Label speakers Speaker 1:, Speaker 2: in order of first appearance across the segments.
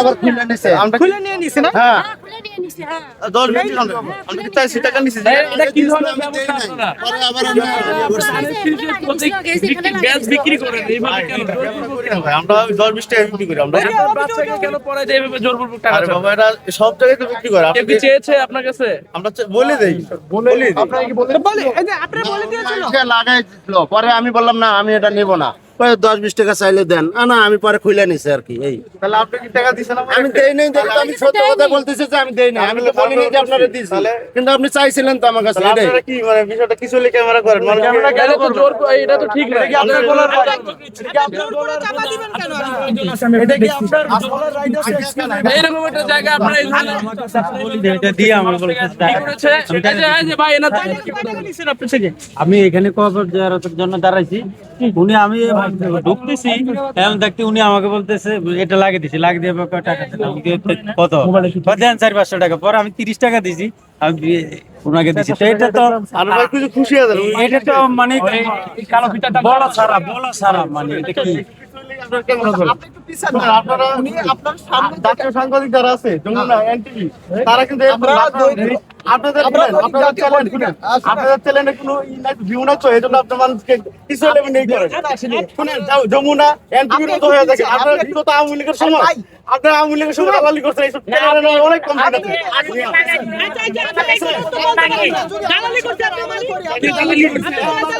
Speaker 1: আবার খুলে নিছে।
Speaker 2: আমরা
Speaker 3: খুলে নিয়ে নিছে না?
Speaker 1: হ্যাঁ।
Speaker 4: খুলে নিয়ে নিছি হ্যাঁ।
Speaker 2: দশ মিনিট আমরা আমরা কি চাইছি টাকা নিছি?
Speaker 5: এটা কি ধরনের ব্যবস্থা আপনারা?
Speaker 1: পরে আবার আমি
Speaker 5: গ্যাস বিক্রি করেন এইভাবে কেন?
Speaker 2: আমরা ওই দশ টাকা বিক্রি করি আমরা
Speaker 5: বাচ্চাকে কেন পড়ায় দিয়ে এভাবে জোরপূর্বক টাকা
Speaker 2: আরে বাবা এটা সব জায়গায় তো বিক্রি করে।
Speaker 5: কেউ চেয়েছে আপনার কাছে?
Speaker 2: আমরা বলে দেই। বলে দিই।
Speaker 3: আপনারা কি বলে বলে এই যে আপনারা বলে দিয়েছিল।
Speaker 1: লাগাই দিল। পরে আমি বললাম না আমি এটা নিব না। দশ বিশ টাকা চাইলে দেন। না আমি পরে খুলে নিছি আর কি এই।
Speaker 2: তাহলে আপনি কি টাকা দিছেন
Speaker 1: আমি দেই নাই দেখে আমি সত্য কথা বলতেছি যে আমি দেই নাই। আমি তো বলিনি যে আপনারা দিয়েছি কিন্তু আপনি চাইছিলেন তো আমার কাছে এটাই
Speaker 2: কি মানে বিষয়টা কিছু ক্যামেরা করেন মানে
Speaker 5: এটা তো জোর এটা তো ঠিক না।
Speaker 2: আপনার বলার
Speaker 3: চাপা দিবেন কেন?
Speaker 2: এটা কি আপনার বলার রাইট আছে
Speaker 5: এইরকম একটা জায়গা আপনারা এই ধরনের
Speaker 6: এটা দিয়ে আমার বলে আমি এখানে কবর জিয়ারতের জন্য দাঁড়াইছি। উনি আমি ঢুকতেছি এমন দেখতে উনি আমাকে বলতেছে এটা লাগিয়ে দিছি লাগিয়ে দিয়ে টাকা কত? দেন চার পাঁচশো টাকা। পরে আমি তিরিশ টাকা দিছি আমি ওনাকে দিছি। তো এটা তো
Speaker 2: আর ভাই কিছু খুশি
Speaker 6: এটা তো মানে বলা ছাড়া বলা ছাড়া মানে এটা কি?
Speaker 2: আপনার আপনারা আপনারা আপনার সাংবাদিক যারা আছে তারা কিন্তু আপনাদের আপনাদের চ্যানেল আপনাদের চ্যানেলে কোনো ভিউ না চলে এজন্য আপনার মানুষকে কিছু হলে নেই করে শুনেন যমুনা এনটিভির মতো হয়ে থাকে আপনার বিগত আওয়ামী লীগের সময় আপনার আওয়ামী লীগের সময় দালালি করছেন এইসব চ্যানেলে অনেক কম
Speaker 3: দালালি করতে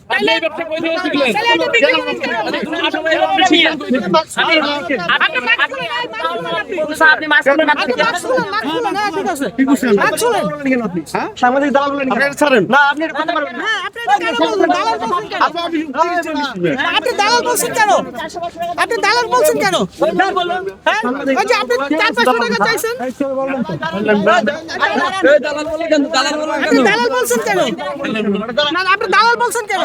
Speaker 3: আপনি
Speaker 5: এই ব্যবসা কই থেকে?
Speaker 3: হ্যাঁ।
Speaker 2: সাংবাদিক দালাল বলেন ছাড়েন। না আপনি
Speaker 3: হ্যাঁ, আপনি বলছেন? দালাল বলছেন কেন? আপনি দালাল বলছেন কেন? আপনি হ্যাঁ? চার পাঁচশো টাকা চাইছেন।
Speaker 5: দালাল
Speaker 3: বলছেন কেন? আপনি দালাল বলছেন কেন?